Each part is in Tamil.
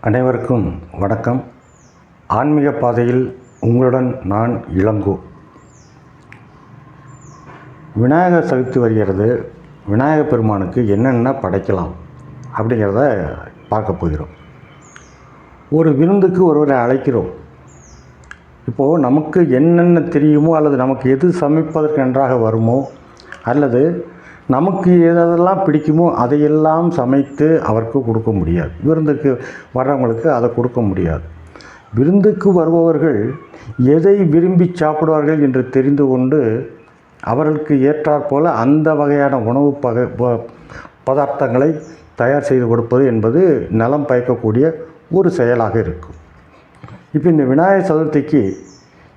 அனைவருக்கும் வணக்கம். ஆன்மீக பாதையில் உங்களுடன் நான் இளங்கோ. விநாயகர் சதுர்த்தி வருகிறது. விநாயகர் பெருமானுக்கு என்னென்ன படைக்கலாம் அப்படிங்கிறத பார்க்க போகிறோம். ஒரு விருந்துக்கு ஒருவரை அழைக்கிறோம். இப்போது நமக்கு என்னென்ன தெரியுமோ அல்லது நமக்கு எது சமைப்பதற்கு நன்றாக வருமோ அல்லது நமக்கு எதெல்லாம் பிடிக்குமோ அதையெல்லாம் சமைத்து அவருக்கு கொடுக்க முடியாது. விருந்துக்கு வர்றவங்களுக்கு அதை கொடுக்க முடியாது. விருந்துக்கு வருபவர்கள் எதை விரும்பி சாப்பிடுவார்கள் என்று தெரிந்து கொண்டு அவர்களுக்கு ஏற்றாற்போல் அந்த வகையான உணவு பக ப- பதார்த்தங்களை தயார் செய்து கொடுப்பது என்பது நலம் பயக்கக்கூடிய ஒரு செயலாக இருக்கும். இப்போ இந்த விநாயகர் சதுர்த்திக்கு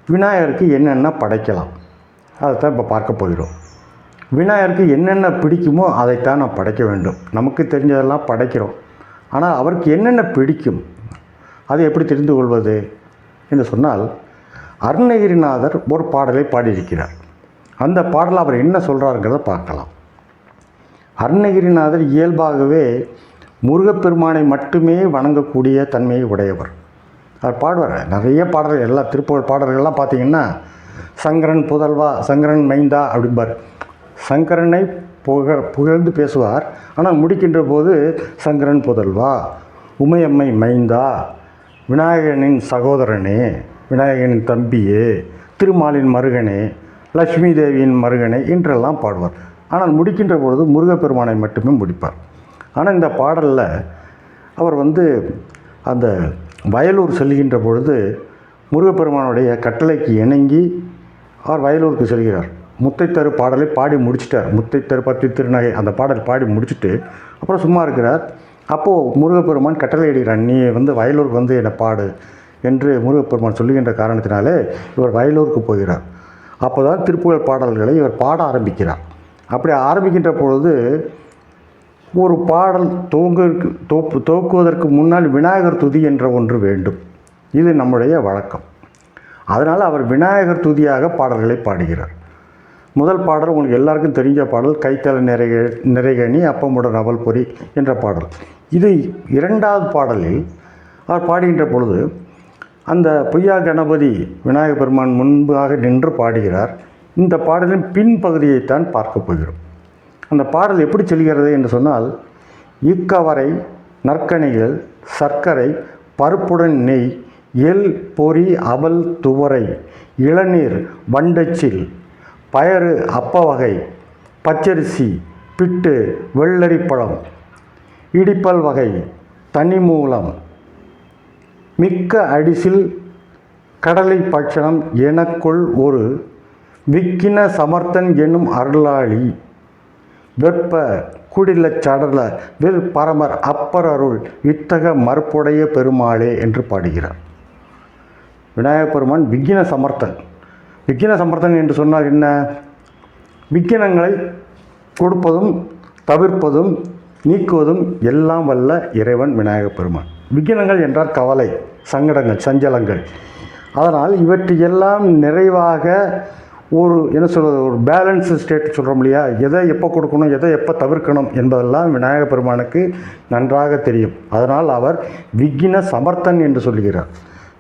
விநாயகருக்கு என்னென்ன படைக்கலாம்? அதைத்தான் இப்போ பார்க்க போகிறோம். விநாயகருக்கு என்னென்ன பிடிக்குமோ அதைத்தான் நான் படைக்க வேண்டும். நமக்கு தெரிஞ்சதெல்லாம் படைக்கிறோம். ஆனால் அவருக்கு என்னென்ன பிடிக்கும்? அதை எப்படி தெரிந்து கொள்வது? என்று சொன்னால் அருணகிரிநாதர் ஒரு பாடலை பாடியிருக்கிறார். அந்த பாடலை அவர் என்ன சொல்கிறாருங்கிறத பார்க்கலாம். அருணகிரிநாதர் இயல்பாகவே முருகப்பெருமானை மட்டுமே வணங்கக்கூடிய தன்மையை உடையவர். அவர் பாடுவார். நிறைய பாடல்கள் எல்லா திருப்புகழ் பாடல்கள்லாம் பார்த்திங்கன்னா சங்கரன் புதல்வா சங்கரன் மைந்தா அப்படிம்பார். சங்கரனை புக புகழ்ந்து பேசுவார். ஆனால் முடிக்கின்ற போது சங்கரன் புதல்வா? உமையம்மை மைந்தா? விநாயகனின் சகோதரனே விநாயகனின் தம்பியே திருமாலின் மருகனே லக்ஷ்மி தேவியின் மருகனே என்றெல்லாம் பாடுவார். ஆனால் முடிக்கின்ற பொழுது முருகப்பெருமானை மட்டுமே முடிப்பார். ஆனால் இந்த பாடலில் அவர் வந்து அந்த வயலூர் செல்கின்ற பொழுது முருகப்பெருமானுடைய கட்டளைக்கு இணங்கி அவர் வயலூருக்கு செல்கிறார். முத்தைத்தரு பாடலை பாடி முடிச்சிட்டார். முத்தைத்தரு பத்தி திருநகை அந்த பாடல் பாடி முடிச்சுட்டு அப்புறம் சும்மா இருக்கிறார். அப்போது முருகப்பெருமான் கட்டளையிடுகிறான் நீ வந்து வயலூருக்கு வந்து என்னை பாடு என்று முருகப்பெருமான் சொல்லுகின்ற காரணத்தினாலே இவர் வயலூருக்கு போகிறார். அப்போ தான் திருப்புகழ் பாடல்களை இவர் பாட ஆரம்பிக்கிறார். அப்படி ஆரம்பிக்கின்ற பொழுது ஒரு பாடல் துவங்க தோப்பு துவக்குவதற்கு முன்னால் விநாயகர் துதி என்ற ஒன்று வேண்டும். இது நம்முடைய வழக்கம். அதனால் அவர் விநாயகர் துதியாக பாடல்களை பாடுகிறார். முதல் பாடல் உங்களுக்கு எல்லாருக்கும் தெரிஞ்ச பாடல் கைத்தல நிறைக நிறைகணி அப்பமுடன் அவல் பொறி என்ற பாடல். இது இரண்டாவது பாடலில் அவர் பாடுகின்ற பொழுது அந்த பொய்யா கணபதி விநாயகர் பெருமான் முன்பாக நின்று பாடுகிறார். இந்த பாடலின் பின்பகுதியைத்தான் பார்க்க போகிறோம். அந்த பாடல் எப்படி செல்கிறது என்று சொன்னால் இக்கவரை நற்கனிகள் சர்க்கரை பருப்புடன் நெய் எள் பொறி அவல் துவரை இளநீர் வண்டச்சில் பயறு அப்ப வகை பச்சரிசி பிட்டு வெள்ளரிப்பழம் இடிப்பல் வகை தனிமூலம் மிக்க அடிசில் கடலை பட்சணம் எனக்குள் ஒரு விக்கின சமர்த்தன் என்னும் அருளாளி. வெப்ப குடில சடல வெல் பரமர் அப்பர் அருள் இத்தக மறுப்புடைய பெருமாளே என்று பாடுகிறார். விநாயகப் பெருமான் விக்கின சமர்த்தன். விக்கின சமர்த்தன் என்று சொன்னால் என்ன? விக்கினங்களை கொடுப்பதும் தவிர்ப்பதும் நீக்குவதும் எல்லாம் வல்ல இறைவன் விநாயகப் பெருமான். விக்கினங்கள் என்றால் கவலை சங்கடங்கள் சஞ்சலங்கள். அதனால் இவற்றையெல்லாம் நிறைவாக ஒரு என்ன சொல்கிறது ஒரு பேலன்ஸ் ஸ்டேட் சொல்கிறோம் இல்லையா? எதை எப்போ கொடுக்கணும் எதை எப்போ தவிர்க்கணும் என்பதெல்லாம் விநாயகப் பெருமானுக்கு நன்றாக தெரியும். அதனால் அவர் விக்கின சமர்த்தன் என்று சொல்கிறார்.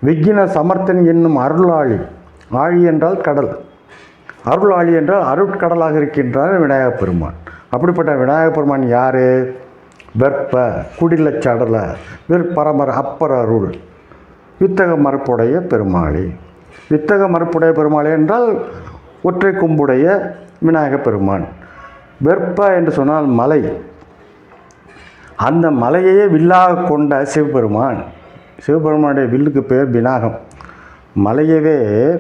விக்கின சமர்த்தன் என்னும் அருளாளி ஆழி என்றால் கடல். அருள் ஆழி என்றால் அருட்கடலாக இருக்கின்றார் விநாயகப் பெருமான். அப்படிப்பட்ட விநாயகப் பெருமான் யார்? வெப்ப குடிலச் சடல விற்பரமர் அப்பர் அருள். வித்தக மறுப்புடைய பெருமாளி. வித்தக மறுப்புடைய பெருமாளி என்றால் ஒற்றை கும்புடைய விநாயகப் பெருமான். வெற்ப என்று சொன்னால் மலை. அந்த மலையையே வில்லாக கொண்ட சிவபெருமான். சிவபெருமானுடைய வில்லுக்கு பேர் விநாகம். மலையவே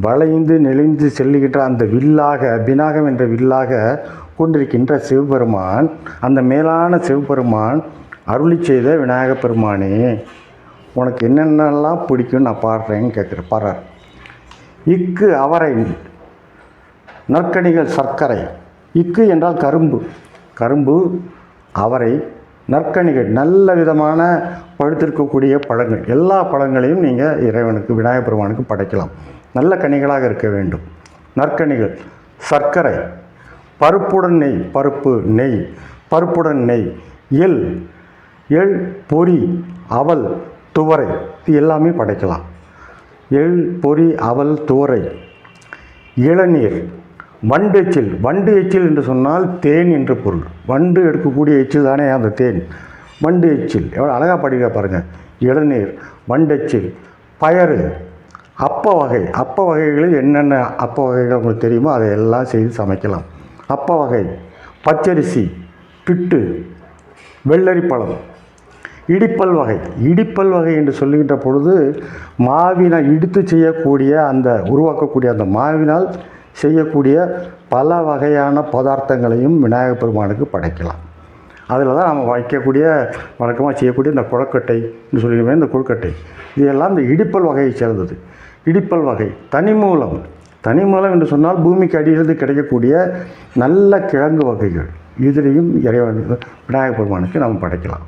வளைந்து நெளிந்து செல்லுகின்ற அந்த வில்லாக விநாகம் என்ற வில்லாக கொண்டிருக்கின்ற சிவபெருமான் அந்த மேலான சிவபெருமான் அருளி செய்த விநாயகப் பெருமானே உனக்கு என்னென்னலாம் பிடிக்கும் நான் பாடுறேன்னு கேட்குற பாடுறார். இக்கு அவரை நற்கனிகள் சர்க்கரை. இக்கு என்றால் கரும்பு. கரும்பு அவரை நற்கனிகள் நல்ல விதமான பழுத்திருக்கக்கூடிய பழங்கள். எல்லா பழங்களையும் நீங்கள் இறைவனுக்கு விநாயகப் பெருமானுக்கு படைக்கலாம். நல்ல கனிகளாக இருக்க வேண்டும். நற்கனிகள் சர்க்கரை பருப்புடன் நெய் பருப்பு நெய் பருப்புடன் நெய் எள் எள் பொறி அவல் துவரை இது எல்லாமே படைக்கலாம். எள் பொறி அவல் துவரை. இளநீர் வண்டு எச்சில் வண்டு எச்சில் என்று சொன்னால் தேன் என்று பொருள். வண்டு எடுக்கக்கூடிய எச்சில் தானே அந்த தேன். வண்டு எச்சில் எவ்வளோ அழகாக படிக்க பாருங்கள் இளநீர் வண்டெச்சில் பயறு அப்ப வகை அப்ப வகைகளில் என்னென்ன அப்ப வகைகள் உங்களுக்கு தெரியுமோ அதை எல்லாம் செய்து சமைக்கலாம். அப்ப வகை பச்சரிசி பிட்டு வெள்ளரிப்பழம் இடிப்பல் வகை இடிப்பல் வகை என்று சொல்லுகின்ற பொழுது மாவினால் இடித்து செய்யக்கூடிய அந்த உருவாக்கக்கூடிய அந்த மாவினால் செய்யக்கூடிய பல வகையான பதார்த்தங்களையும் விநாயகப் பெருமானுக்கு படைக்கலாம். அதில் தான் நம்ம வைக்கக்கூடிய வழக்கமாக செய்யக்கூடிய இந்த குழக்கட்டை என்று இந்த கொழுக்கட்டை. இதெல்லாம் இந்த இடிப்பல் வகையை சேர்ந்தது. இடிப்பல் வகை தனிமூலம் தனிமூலம் என்று சொன்னால் பூமிக்கு அடியிலிருந்து கிடைக்கக்கூடிய நல்ல கிழங்கு வகைகள். இதிலையும் இறைவன் விநாயகப் பெருமானுக்கு நம்ம படைக்கலாம்.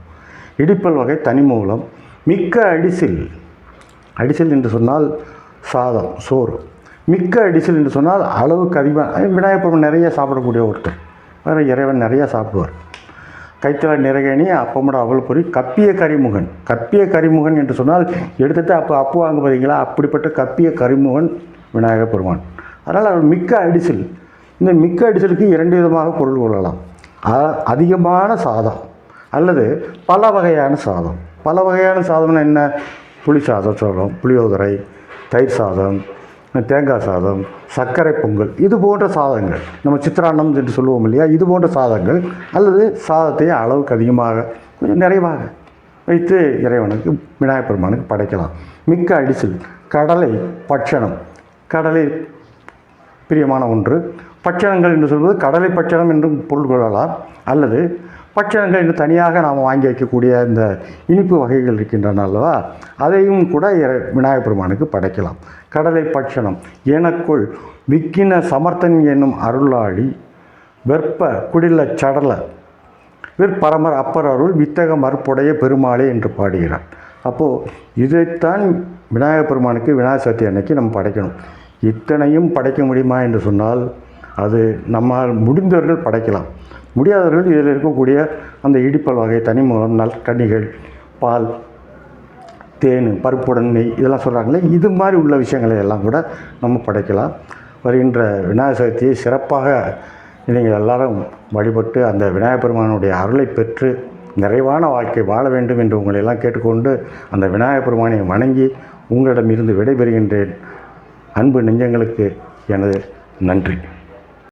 இடிப்பல் வகை தனிமூலம் மிக்க அடிசில் அடிசில் என்று சொன்னால் சாதம் சோறு. மிக்க அடிசில் என்று சொன்னால் அளவுக்கு அதிகமாக விநாயகர் பெருமான் நிறைய சாப்பிடக்கூடிய ஒருத்தர். வேறு இறைவன் நிறைய சாப்பிடுவார். கைத்தல நிறகணி அப்பமோட அவள் பொறி கப்பிய கரிமுகன். கப்பிய கரிமுகன் என்று சொன்னால் எடுத்துட்டு அப்போ அப்பு வாங்க பார்த்தீங்களா அப்படிப்பட்ட கப்பிய கரிமுகன் விநாயகர் பெருமான். அதனால் அவர் மிக்க அடிசில். இந்த மிக்க அடிசலுக்கு இரண்டு விதமாக பொருள் கொள்ளலாம். அதிகமான சாதம் அல்லது பல வகையான சாதம். பல வகையான சாதம்னா என்ன? புளி சாதம் சொல்கிறோம் புளியோதரை தயிர் சாதம் தேங்காய் சாதம் சர்க்கரை பொங்கல் இது போன்ற சாதங்கள். நம்ம சித்திராண்ணம் என்று சொல்லுவோம் இல்லையா? இது போன்ற சாதங்கள் அல்லது சாதத்தை அளவுக்கு அதிகமாக கொஞ்சம் நிறைவாக வைத்து இறைவனுக்கு விநாயகப் பெருமானுக்கு படைக்கலாம். மிக்க அடிசல் கடலை பட்சணம். கடலை பிரியமான ஒன்று. பட்சணங்கள் என்று சொல்வது கடலை பட்சணம் என்றும் பொருள் கொள்ளலாம். அல்லது பட்சணங்கள் என்று தனியாக நாம் வாங்கி வைக்கக்கூடிய இந்த இனிப்பு வகைகள் இருக்கின்றன அல்லவா? அதையும் கூட விநாயகப் பெருமானுக்கு படைக்கலாம். கடலை பட்சணம் எனக்குள் விக்கின சமர்த்தன் என்னும் அருளாளி வெப்ப குடில சடல விற்பரமர் அப்பர் அருள் வித்தக மறுப்புடைய பெருமாளே என்று பாடுகிறார். அப்போது இதைத்தான் விநாயகப் பெருமானுக்கு விநாயகர் சதுர்த்தி அன்னைக்கு நம்ம படைக்கணும். இத்தனையும் படைக்க முடியுமா என்று சொன்னால் அது நம்மால் முடிந்தவர்கள் படைக்கலாம். முடியாதவர்கள் இதில் இருக்கக்கூடிய அந்த இடிப்பல் வகை தனிமூலம் நல் கனிகள் பால் தேன் பருப்புடன் நெய் இதெல்லாம் சொல்கிறாங்களே இது மாதிரி உள்ள விஷயங்களை எல்லாம் கூட நம்ம படைக்கலாம். வருகின்ற விநாயகர் சதுர்த்தியை சிறப்பாக நீங்கள் எல்லாரும் வழிபட்டு அந்த விநாயகப் பெருமானுடைய அருளை பெற்று நிறைவான வாழ்க்கை வாழ வேண்டும் என்று உங்களை எல்லாம் கேட்டுக்கொண்டு அந்த விநாயகப் பெருமானை வணங்கி உங்களிடமிருந்து விடைபெறுகின்றேன். அன்பு நெஞ்சங்களுக்கு எனது நன்றி.